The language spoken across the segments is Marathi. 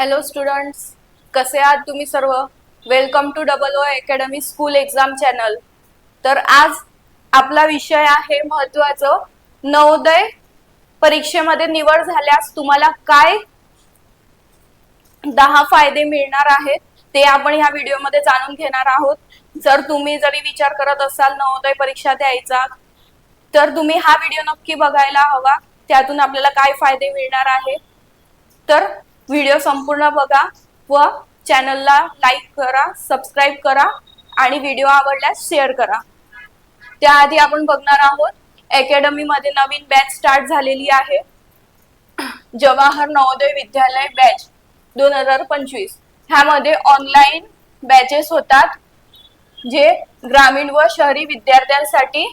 हॅलो स्टुडंट्स कसे आहात तुम्ही सर्व? Welcome to double O academy school exam channel तर आज आपला विषय आहे महत्वाचं नवोदय परीक्षेमध्ये निवड झाल्यास तुम्हाला काय दहा फायदे मिळणार आहेत ते आपण ह्या व्हिडिओमध्ये जाणून घेणार आहोत. जर तुम्ही जरी विचार करत असाल नवोदय परीक्षा द्यायचा तर तुम्ही हा व्हिडिओ नक्की बघायला हवा. त्यातून आपल्याला काय फायदे मिळणार आहे तर व्हिडिओ संपूर्ण बघा व चॅनलला लाईक करा सबस्क्राईब करा आणि व्हिडिओ आवडल्यास शेअर करा. त्याआधी आपण बघणार आहोत अकॅडमी मध्ये नवीन बॅच स्टार्ट झालेली आहे. जवाहर नवोदय विद्यालय बॅच दोन हजार पंचवीस. ह्यामध्ये ऑनलाईन बॅचेस होतात जे ग्रामीण व शहरी विद्यार्थ्यांसाठी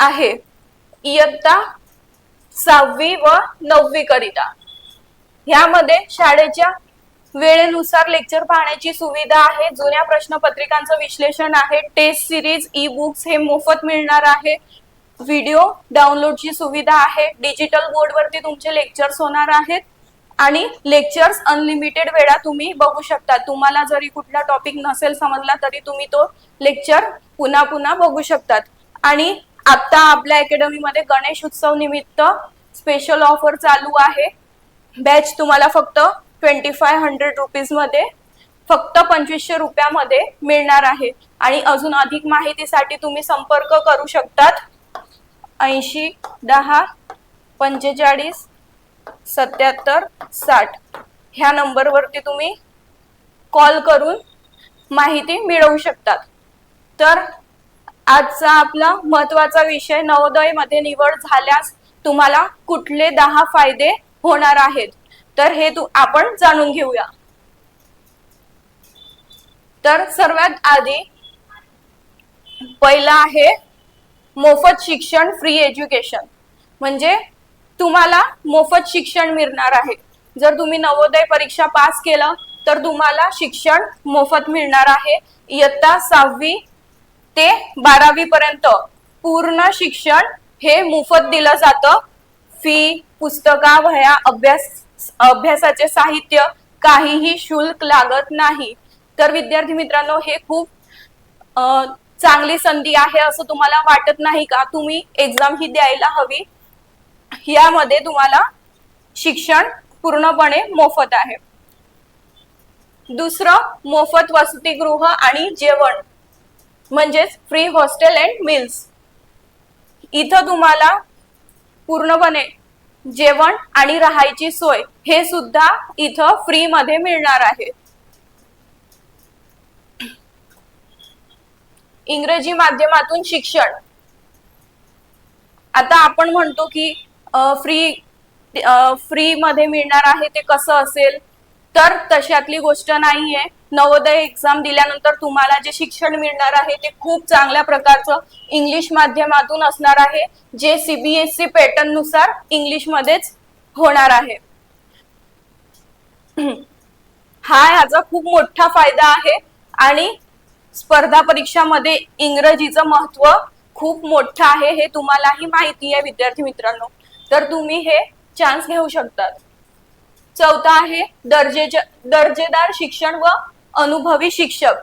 आहे. इयत्ता सहावी व नववी करिता. ह्यामध्ये शाळेच्या वेळेनुसार लेक्चर पाहण्याची सुविधा आहे. जुन्या प्रश्नपत्रिकांचं विश्लेषण आहे. टेस्ट सिरीज ई बुक्स हे मोफत मिळणार आहे. व्हिडिओ डाउनलोडची सुविधा आहे. डिजिटल बोर्डवरती तुमचे लेक्चर्स होणार आहेत. आणि लेक्चर्स अनलिमिटेड वेळा तुम्ही बघू शकता. तुम्हाला जरी कुठला टॉपिक नसेल समजला तरी तुम्ही तो लेक्चर पुन्हा पुन्हा बघू शकतात. आणि आता आपल्या अकॅडमीमध्ये गणेश उत्सव निमित्त स्पेशल ऑफर चालू आहे. बॅच तुम्हाला फक्त ट्वेंटी फाय हंड्रेड रुपीजमध्ये फक्त पंचवीसशे रुपयामध्ये मिळणार आहे. आणि अजून अधिक माहितीसाठी तुम्ही संपर्क करू शकतात. ऐंशी दहा पंचेचाळीस सत्याहत्तर साठ. ह्या नंबरवरती तुम्ही कॉल करून माहिती मिळवू शकतात. तर आजचा आपला महत्त्वाचा विषय नवोदयमध्ये निवड झाल्यास तुम्हाला कुठले दहा फायदे होणार आहेत. तर हे तू आपण जाणून घेऊया. तर सर्वात आधी पहिला आहे मोफत शिक्षण फ्री एज्युकेशन म्हणजे तुम्हाला मोफत शिक्षण मिळणार आहे. जर तुम्ही नवोदय परीक्षा पास केलं तर तुम्हाला शिक्षण मोफत मिळणार आहे. इयत्ता सहावी ते बारावी पर्यंत पूर्ण शिक्षण हे मोफत दिलं जातं. फी पुस्तका वह्या अभ्यास अभ्यासाचे साहित्य काहीही शुल्क लागत नाही. तर विद्यार्थी मित्रांनो हे खूप चांगली संधी आहे असं तुम्हाला वाटत नाही का? तुम्ही एक्झाम ही द्यायला हवी. यामध्ये तुम्हाला शिक्षण पूर्णपणे मोफत आहे. दुसरं मोफत वसतिगृह आणि जेवण म्हणजेच फ्री हॉस्टेल अँड मिल्स इथं तुम्हाला पूर्णपणे जेवण आणि राहायची सोय हे सुद्धा इथं फ्री मध्ये मिळणार आहे. इंग्रजी माध्यमातून शिक्षण. आता आपण म्हणतो की फ्री फ्री मध्ये मिळणार आहे ते कसं असेल? तर तशातली गोष्ट नाहीये. नवोदय एक्झाम दिल्यानंतर तुम्हाला जे शिक्षण मिळणार आहे ते खूप चांगल्या प्रकारचं इंग्लिश माध्यमातून असणार आहे जे सीबीएसई पॅटर्ननुसार इंग्लिश मध्येच होणार आहे. हा ह्याचा खूप मोठा फायदा आहे आणि स्पर्धा परीक्षामध्ये इंग्रजीचं महत्त्व खूप मोठं आहे हे तुम्हालाही माहिती आहे विद्यार्थी मित्रांनो. तर तुम्ही हे चान्स घेऊ शकतात. चौथा आहे दर्जेच्या दर्जेदार शिक्षण व अनुभवी शिक्षक.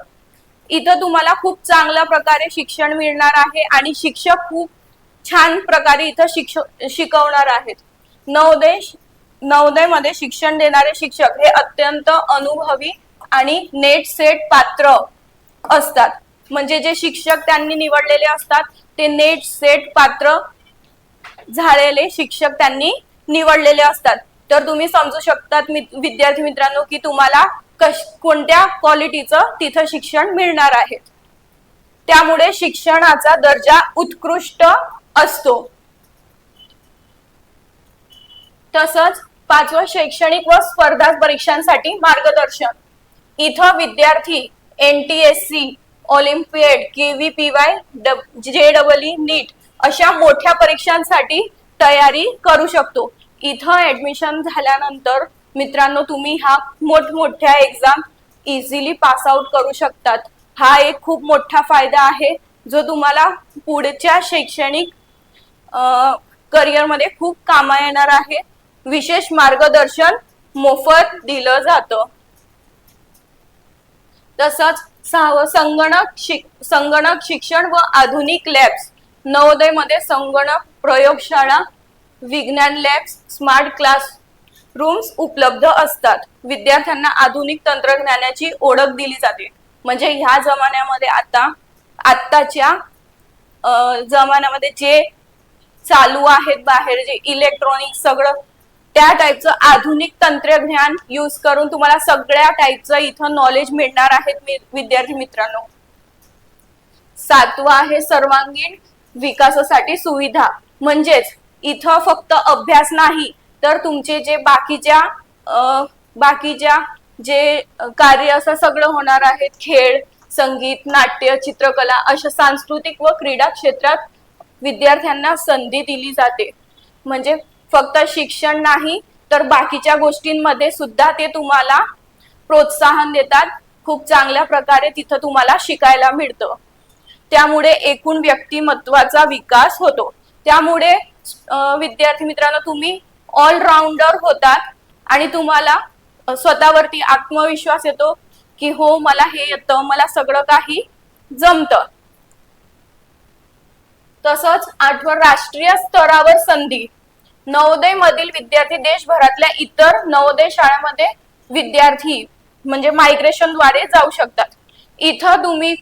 इथं तुम्हाला खूप चांगल्या प्रकारे शिक्षण मिळणार आहे आणि शिक्षक खूप छान प्रकारे इथं शिक्ष शिकवणार आहेत. नवोदय नवोदयमध्ये शिक्षण देणारे शिक्षक हे अत्यंत अनुभवी आणि नेट सेट पात्र असतात. म्हणजे जे शिक्षक त्यांनी निवडलेले असतात ते नेट सेट पात्र झालेले शिक्षक त्यांनी निवडलेले असतात. तर तुम्ही समजू शकतात विद्यार्थी मित्रांनो की तुम्हाला कश कोणत्या क्वालिटीचं तिथं शिक्षण मिळणार आहे. त्यामुळे शिक्षणाचा दर्जा उत्कृष्ट असतो. तसंच पाचवं शैक्षणिक व स्पर्धा परीक्षांसाठी मार्गदर्शन. इथं विद्यार्थी N T S C olympiad K V P Y J double E NEET अशा मोठ्या परीक्षांसाठी तयारी करू शकतो. इथं ऍडमिशन झाल्यानंतर मित्रांनो तुम्ही हा मोठमोठ्या एक्झाम इझिली पास आउट करू शकतात. हा एक खूप मोठा फायदा आहे जो तुम्हाला पुढच्या शैक्षणिक करिअरमध्ये खूप कामा येणार आहे. विशेष मार्गदर्शन मोफत दिलं जातं. तसंच सहावं संगणक शिक संगणक शिक्षण व आधुनिक लॅब्स नवोदयमध्ये संगणक प्रयोगशाळा विज्ञान लॅब्स स्मार्ट क्लास रूम्स उपलब्ध असतात. विद्यार्थ्यांना आधुनिक तंत्रज्ञानाची ओळख दिली जाते. म्हणजे ह्या जमान्यामध्ये आता आत्ताच्या जमान्यामध्ये जे चालू आहेत बाहेर जे इलेक्ट्रॉनिक सगळं त्या टाईपचं आधुनिक तंत्रज्ञान यूज करून तुम्हाला सगळ्या टाईपचं इथं नॉलेज मिळणार आहेत विद्यार्थी मित्रांनो. सातवा आहे सर्वांगीण विकासासाठी सुविधा. म्हणजेच इथं फक्त अभ्यास नाही तर तुमचे जे बाकीच्या बाकीच्या जे कार्य असं सगळं होणार आहेत खेळ संगीत नाट्य चित्रकला अशा सांस्कृतिक व क्रीडा क्षेत्रात विद्यार्थ्यांना संधी दिली जाते. म्हणजे फक्त शिक्षण नाही तर बाकीच्या गोष्टींमध्ये सुद्धा ते तुम्हाला प्रोत्साहन देतात. खूप चांगल्या प्रकारे तिथं तुम्हाला शिकायला मिळतं. त्यामुळे एकूण व्यक्तिमत्वाचा विकास होतो. त्यामुळे विद्यार्थी मित्रांनो तुम्ही ऑलराऊंडर होतात आणि तुम्हाला स्वतःवरती आत्मविश्वास येतो की हो मला हे येतं मला सगळं काही जमतं. तसंच आठवण राष्ट्रीय स्तरावर संधी. नवोदय मधील विद्यार्थी देशभरातल्या इतर नवोदय शाळांमध्ये विद्यार्थी म्हणजे मायग्रेशनद्वारे जाऊ शकतात. इथं तुम्ही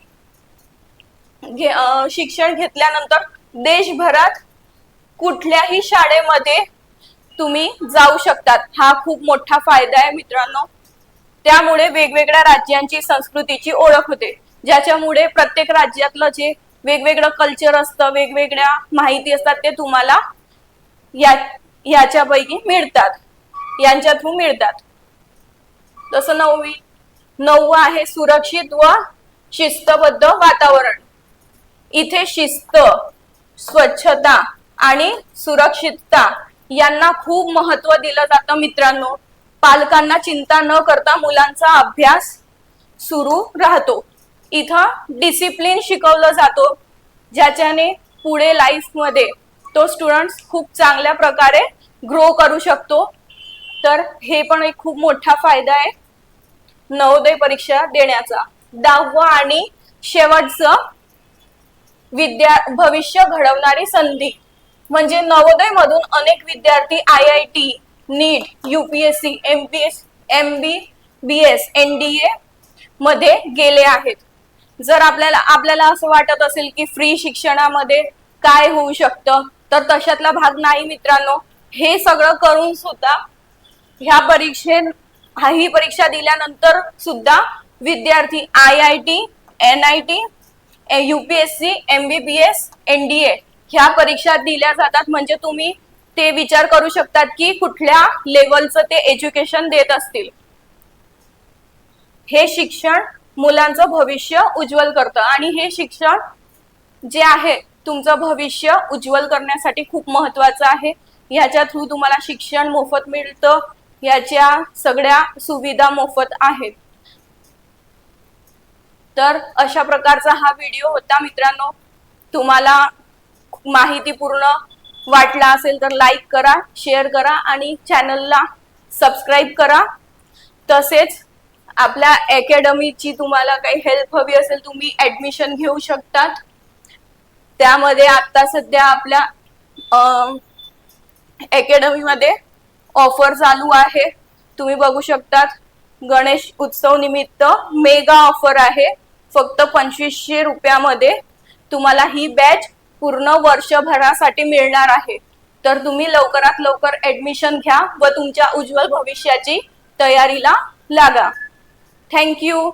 शिक्षण घेतल्यानंतर देशभरात कुठल्याही शाळेमध्ये तुम्ही जाऊ शकतात. हा खूप मोठा फायदा आहे मित्रांनो. त्यामुळे वेगवेगळ्या राज्यांची संस्कृतीची ओळख होते. ज्याच्यामुळे प्रत्येक राज्यातलं जे वेगवेगळं कल्चर असतं वेगवेगळ्या माहिती असतात ते तुम्हाला या याच्यापैकी मिळतात. यांच्या थ्रू मिळतात. तसं नववी नववं आहे सुरक्षित व शिस्तबद्ध वातावरण. इथे शिस्त स्वच्छता आणि सुरक्षितता यांना खूप महत्त्व दिलं जातं मित्रांनो. पालकांना चिंता न करता मुलांचा अभ्यास सुरू राहतो. इथं डिसिप्लिन शिकवलं जातो. ज्याच्याने पुढे लाईफमध्ये तो स्टुडंट खूप चांगल्या प्रकारे ग्रो करू शकतो. तर हे पण एक खूप मोठा फायदा आहे. नवोदय परीक्षा देण्याचा. दहावं आणि शेवटचं विद्या भविष्य घडवणारी संधी. म्हणजे नवोदय मधून अनेक विद्यार्थी I I T NEET UPSC M P S M B B S N D A मध्ये गेले आहेत. जर आपल्याला आपल्याला असं वाटत असेल की फ्री शिक्षणामध्ये काय होऊ शकतं तर तशातला भाग नाही मित्रांनो. हे सगळं करून सुद्धा ह्या परीक्षे ही परीक्षा दिल्यानंतर सुद्धा विद्यार्थी I I T N I T UPSC MBBS NDA ह्या परीक्षा दिल्या जातात म्हणजे तुम्ही ते विचार करू शकतात की कुठल्या लेवलचं ते एज्युकेशन देत असतील. हे शिक्षण मुलांचं भविष्य उज्ज्वल करतं आणि हे शिक्षण जे आहे तुमचं भविष्य उज्ज्वल करण्यासाठी खूप महत्वाचं आहे. ह्याच्या थ्रू तुम्हाला शिक्षण मोफत मिळतं. याच्या सगळ्या सुविधा मोफत आहेत. तर अशा प्रकारचा हा व्हिडिओ होता मित्रांनो. तुम्हाला माहितीपूर्ण वाटला असेल तर लाईक करा शेअर करा आणि चॅनलला सबस्क्राईब करा. तसेच आपल्या अकॅडमीची तुम्हाला काही हेल्प हवी असेल तुम्ही ऍडमिशन घेऊ शकतात. त्यामध्ये आता सध्या आपल्या अकॅडमीमध्ये ऑफर चालू आहे. तुम्ही बघू शकतात गणेश उत्सव निमित्त मेगा ऑफर आहे. फक्त पंचवीसशे रुपयामध्ये तुम्हाला ही बॅच पूर्ण वर्षभरासाठी मिळणार आहे. तर तुम्ही लवकरात लवकर ऍडमिशन घ्या व तुमच्या उज्ज्वल भविष्याची तयारीला लागा. थँक्यू